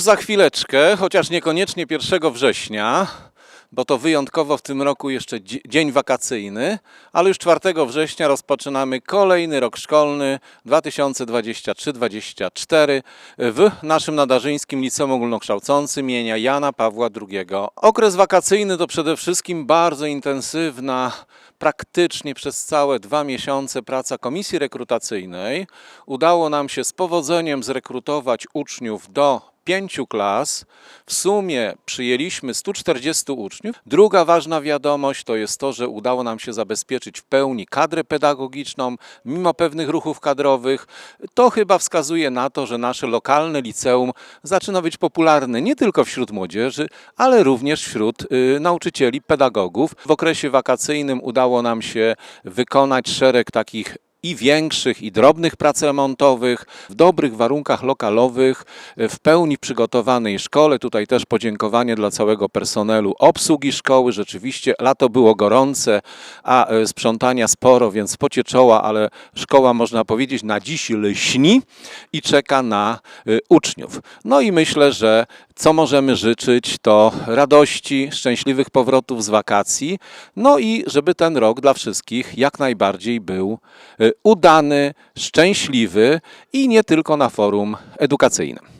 za chwileczkę, chociaż niekoniecznie 1 września, bo to wyjątkowo w tym roku jeszcze dzie- dzień wakacyjny, ale już 4 września rozpoczynamy kolejny rok szkolny 2023-2024 w naszym nadarzyńskim Liceum Ogólnokształcącym imienia Jana Pawła II. Okres wakacyjny to przede wszystkim bardzo intensywna, praktycznie przez całe dwa miesiące praca komisji rekrutacyjnej. Udało nam się z powodzeniem zrekrutować uczniów do pięciu klas. W sumie przyjęliśmy 140 uczniów. Druga ważna wiadomość to jest to, że udało nam się zabezpieczyć w pełni kadrę pedagogiczną, mimo pewnych ruchów kadrowych. To chyba wskazuje na to, że nasze lokalne liceum zaczyna być popularne nie tylko wśród młodzieży, ale również wśród y, nauczycieli, pedagogów. W okresie wakacyjnym udało nam się wykonać szereg takich i większych, i drobnych prac remontowych, w dobrych warunkach lokalowych, w pełni przygotowanej szkole. Tutaj też podziękowanie dla całego personelu obsługi szkoły. Rzeczywiście lato było gorące, a e, sprzątania sporo, więc pocie czoła, ale szkoła można powiedzieć na dziś lśni i czeka na e, uczniów. No i myślę, że co możemy życzyć to radości, szczęśliwych powrotów z wakacji, no i żeby ten rok dla wszystkich jak najbardziej był e, udany, szczęśliwy i nie tylko na forum edukacyjnym.